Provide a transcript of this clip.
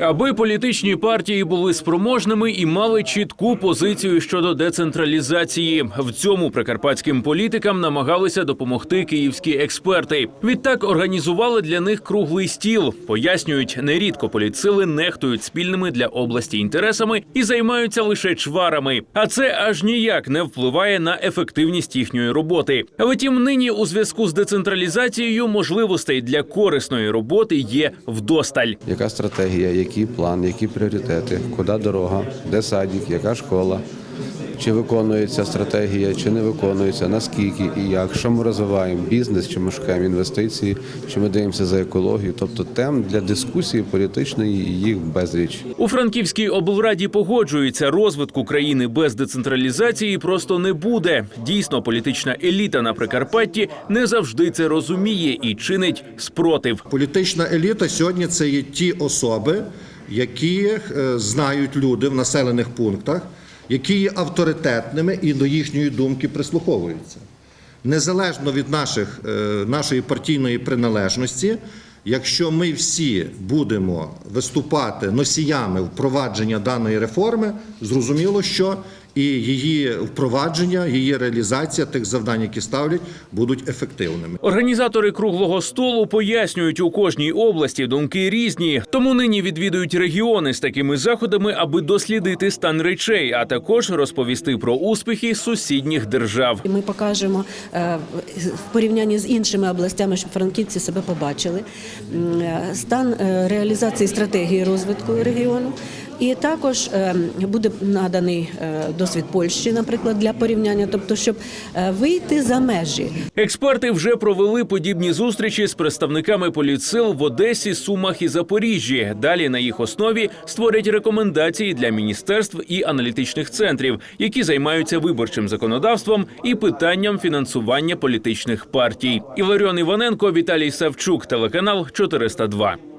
Аби політичні партії були спроможними і мали чітку позицію щодо децентралізації. В цьому прикарпатським політикам намагалися допомогти київські експерти. Відтак організували для них круглий стіл. Пояснюють, нерідко політсили нехтують спільними для області інтересами і займаються лише чварами. А це аж ніяк не впливає на ефективність їхньої роботи. Втім, нині у зв'язку з децентралізацією можливостей для корисної роботи є вдосталь. Яка стратегія, який план, які пріоритети, куди дорога, де садик, яка школа, чи виконується стратегія, чи не виконується, наскільки і як, що ми розвиваємо, бізнес, чи ми шукаємо інвестиції, чи ми дивимося за екологію. Тобто тем для дискусії політичної їх безліч. У Франківській облраді погоджуються, розвитку країни без децентралізації просто не буде. Дійсно, політична еліта на Прикарпатті не завжди це розуміє і чинить спротив. Політична еліта сьогодні це є ті особи, які е, знають люди в населених пунктах, які є авторитетними і до їхньої думки прислуховуються. Незалежно від наших, е, нашої партійної приналежності, якщо ми всі будемо виступати носіями впровадження даної реформи, зрозуміло, що і її впровадження, її реалізація тих завдань, які ставлять, будуть ефективними. Організатори круглого столу пояснюють, у кожній області думки різні, тому нині відвідують регіони з такими заходами, аби дослідити стан речей, а також розповісти про успіхи сусідніх держав. Ми покажемо е, в порівнянні з іншими областями, щоб франківці себе побачили. е, Стан е, реалізації стратегії розвитку регіону. І також е, буде наданий е, досвід Польщі, наприклад, для порівняння, тобто, щоб е, вийти за межі. Експерти вже провели подібні зустрічі з представниками політсил в Одесі, Сумах і Запоріжжі. Далі на їх основі створять рекомендації для міністерств і аналітичних центрів, які займаються виборчим законодавством і питанням фінансування політичних партій. Іларіон Іваненко, Віталій Савчук, телеканал 402.